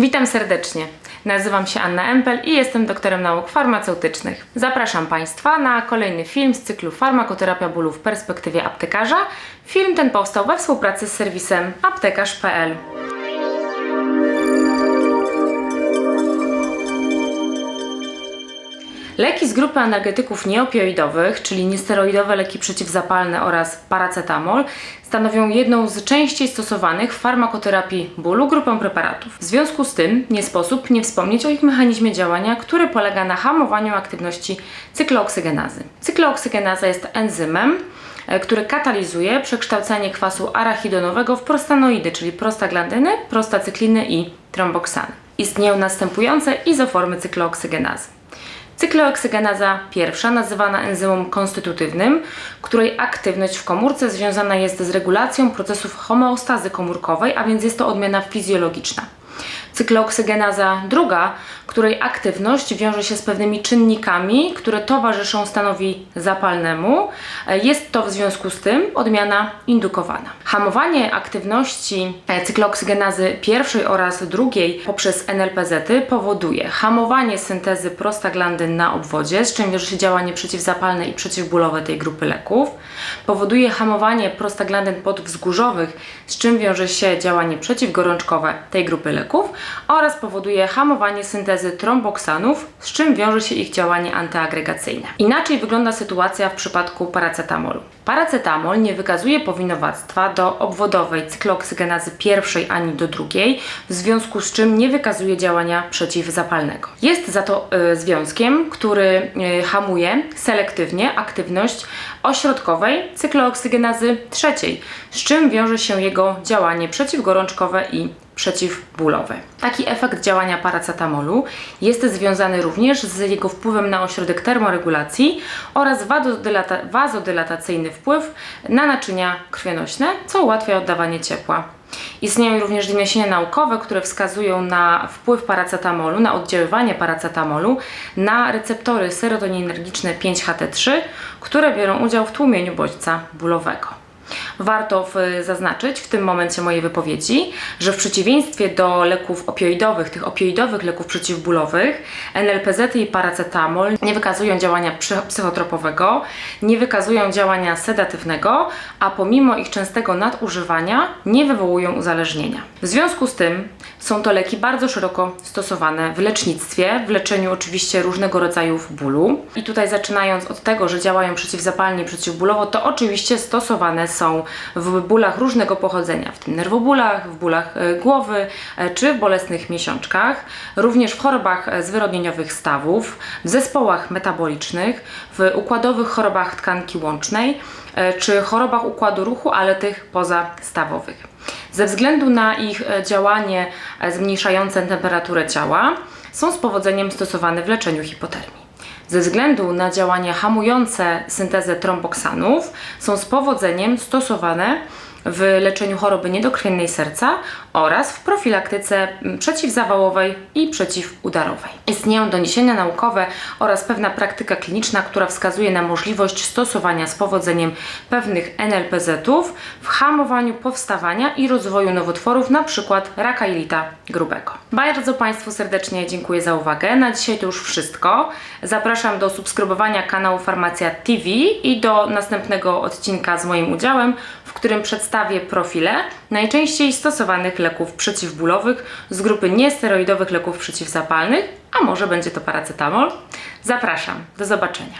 Witam serdecznie. Nazywam się Anna Empel i jestem doktorem nauk farmaceutycznych. Zapraszam Państwa na kolejny film z cyklu Farmakoterapia bólu w perspektywie aptekarza. Film ten powstał we współpracy z serwisem aptekarz.pl. Leki z grupy analgetyków nieopioidowych, czyli niesteroidowe leki przeciwzapalne oraz paracetamol, stanowią jedną z częściej stosowanych w farmakoterapii bólu grupę preparatów. W związku z tym nie sposób nie wspomnieć o ich mechanizmie działania, który polega na hamowaniu aktywności cyklooksygenazy. Cyklooksygenaza jest enzymem, e, który katalizuje przekształcanie kwasu arachidonowego w prostanoidy, czyli prostaglandyny, prostacykliny i tromboksany. Istnieją następujące izoformy cyklooksygenazy. Cyklooksygenaza pierwsza, nazywana enzymem konstytutywnym, której aktywność w komórce związana jest z regulacją procesów homeostazy komórkowej, a więc jest to odmiana fizjologiczna. Cyklooksygenaza druga, której aktywność wiąże się z pewnymi czynnikami, które towarzyszą stanowi zapalnemu. E, Jest to w związku z tym odmiana indukowana. Hamowanie aktywności e, cyklooksygenazy pierwszej oraz drugiej poprzez NLPZ powoduje hamowanie syntezy prostaglandyn na obwodzie, z czym wiąże się działanie przeciwzapalne i przeciwbólowe tej grupy leków. Powoduje hamowanie prostaglandyn podwzgórzowych, z czym wiąże się działanie przeciwgorączkowe tej grupy leków oraz powoduje hamowanie syntezy tromboksanów, z czym wiąże się ich działanie antyagregacyjne. Inaczej wygląda sytuacja w przypadku paracetamolu. Paracetamol nie wykazuje powinowactwa do obwodowej cyklooksygenazy pierwszej ani do drugiej, w związku z czym nie wykazuje działania przeciwzapalnego. Jest za to y, związkiem, który y, hamuje selektywnie aktywność ośrodkowej cyklooksygenazy trzeciej, z czym wiąże się jego działanie przeciwgorączkowe i przeciwbólowe. Taki efekt działania paracetamolu jest związany również z jego wpływem na ośrodek termoregulacji oraz wazodylata- wazodylatacyjny wpływ na naczynia krwionośne, co ułatwia oddawanie ciepła. Istnieją również doniesienia naukowe, które wskazują na wpływ paracetamolu, na oddziaływanie paracetamolu na receptory serotoninergiczne 5-HT3, które biorą udział w tłumieniu bodźca bólowego. Warto w, zaznaczyć w tym momencie mojej wypowiedzi, że w przeciwieństwie do leków opioidowych, tych opioidowych leków przeciwbólowych, NLPZ i paracetamol nie wykazują działania psy- psychotropowego, nie wykazują działania sedatywnego, a pomimo ich częstego nadużywania nie wywołują uzależnienia. W związku z tym są to leki bardzo szeroko stosowane w lecznictwie, w leczeniu oczywiście różnego rodzaju bólu. I tutaj zaczynając od tego, że działają przeciwzapalnie, przeciwbólowo, to oczywiście stosowane są w bólach różnego pochodzenia, w tym nerwobólach, w bólach e, głowy e, czy w bolesnych miesiączkach, również w chorobach e, zwyrodnieniowych stawów, w zespołach metabolicznych, w układowych chorobach tkanki łącznej czy chorobach układu ruchu, ale tych pozastawowych. Ze względu na ich działanie zmniejszające temperaturę ciała, są z powodzeniem stosowane w leczeniu hipotermii. Ze względu na działanie hamujące syntezę tromboksanów, są z powodzeniem stosowane w leczeniu choroby niedokrwiennej serca oraz w profilaktyce przeciwzawałowej i przeciwudarowej. Istnieją doniesienia naukowe oraz pewna praktyka kliniczna, która wskazuje na możliwość stosowania z powodzeniem pewnych NLPZ-ów w hamowaniu powstawania i rozwoju nowotworów, np. raka jelita grubego. Bardzo Państwu serdecznie dziękuję za uwagę. Na dzisiaj to już wszystko. Zapraszam do subskrybowania kanału Farmacja TV i do następnego odcinka z moim udziałem, w którym przedstawię profile najczęściej stosowanych leków przeciwbólowych z grupy niesteroidowych leków przeciwzapalnych, a może będzie to paracetamol. Zapraszam, do zobaczenia.